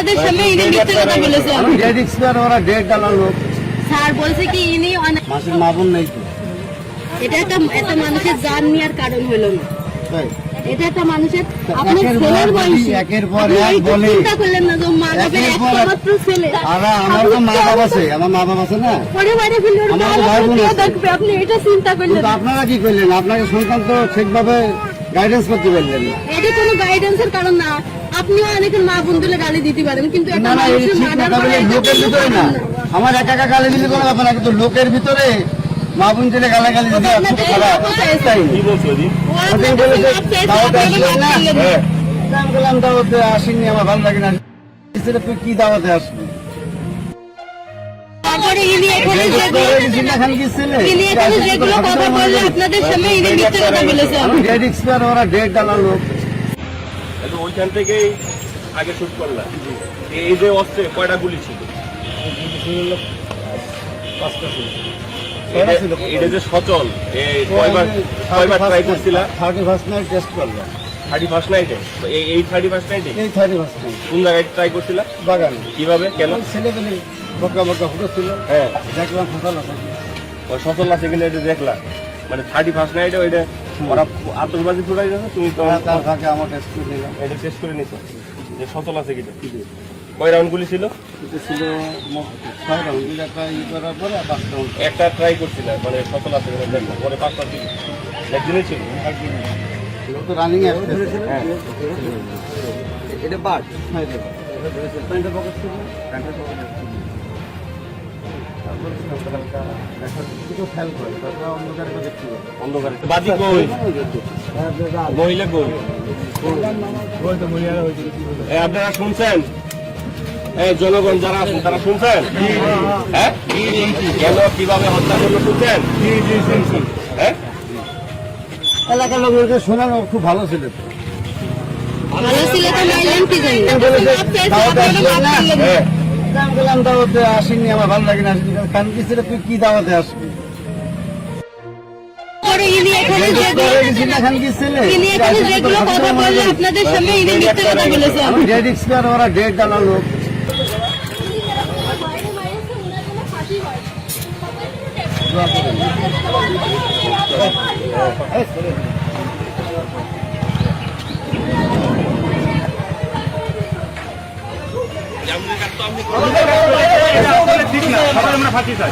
আপনাদের সামনে ইনি মিথ্যে কথা আমি এক্সপায়ার ওরা ডালালো স্যার বলছে কি ইনি মাসের মাপন নেই তো? এটা একটা একটা মানুষের জান নেওয়ার কারণ হলো না। এটা একটা মানুষের আপনার ছেলের বয়সী। একের পর এক বলে। চিন্তা করলেন না যে মা বাবার একের পর এক- একমাত্র ছেলে। আর আমার তো মা বাবা আছে আমার মা বাবা আছে না। পরে বাইরে ফেলে ওর মা তো ভাই বোন বাবা দেখবে? আপনি এটা চিন্তা করলেন আপনারা কি করলেন? আপনাকে সন্তান তো ঠিকভাবে গাইডেন্স করতে পারলেন না। এটা কোনো গাইডেন্সের কারণ না। আপনিও অনেকের মা বন্ধুলে গালি দিতে পারেন কিন্তু না না এই ঠিক না মার্ডার লোকের ভিতরে না। আমার একা একা গালি দিলে কোনো ব্যাপার না কিন্তু লোকের ভিতরে মা বোন ছেলে গালাগালি দিতে খুব খারাপ। তাই আপনি বলেছেন দাওয়াতে বললাম আসেনি আমার ভালো লাগে না। ছেলে তুই কি দাওয়াতে আসবি? আপনাদের সামনে আমি ডেট এক্সপায়ার ওরা ডেট ওইখান থেকেই আগে শুট করলাম। এই যে অস্ত্রে কয়টা গুলি ছিল? এটা যে সচল কয়বার কয়বার ট্রাই করছিলা? থার্টি ফার্স্ট নাইট টেস্ট করলাম। থার্টি ফার্স্ট নাইটে এই থার্টি ফার্স্ট নাইটে এই থার্টি ফার্স্ট নাইট কোন জায়গায় ট্রাই করছিলা? বাগানে। কীভাবে? কেন? ছেলে পেলে বকা বকা ফুটো ছিল। হ্যাঁ। দেখলাম ফসল আছে সচল আছে কিনা এটা দেখলা মানে থার্টি ফার্স্ট নাইটে ওইটা ওরা আতঙ্কবাজি ফুটাই যাচ্ছে তুমি তো তার- আমার টেস্ট করে নিলাম এটা টেস্ট করে নিছো। যে সচল আছে কিনা কয় রাউন্ড ছিল? ছিল ছয় রাউন্ড একটা ই করার পরে পাঁচ রাউন্ড একটা ট্রাই করছিলাম মানে সচল আছে কিনা পরে পাঁচটা একদিনই ছিল। তো রানিং হ্যাঁ। এটা বাদ হ্যাঁ এটা প্যান্টের পকেট ছিল। আপনারা শুনছেন? এই জনগণ যারা আছেন তারা শুনছেন? হ্যাঁ? কেন কীভাবে হত্যা করল শুনছেন? হ্যাঁ? এলাকার লোকদেরকে শোনানো খুব ভালো ছিল। ভালো ছিল তো মাইলেন কি জানি? দাওয়াতে আসবেন না? আমি বললাম দাওয়াতে আসেনি আমার ভালো লাগে না কারণ কি তুই কি দাওয়াতে আসবি? এখানে যেগুলো খান আমরা ফাঁসি চাই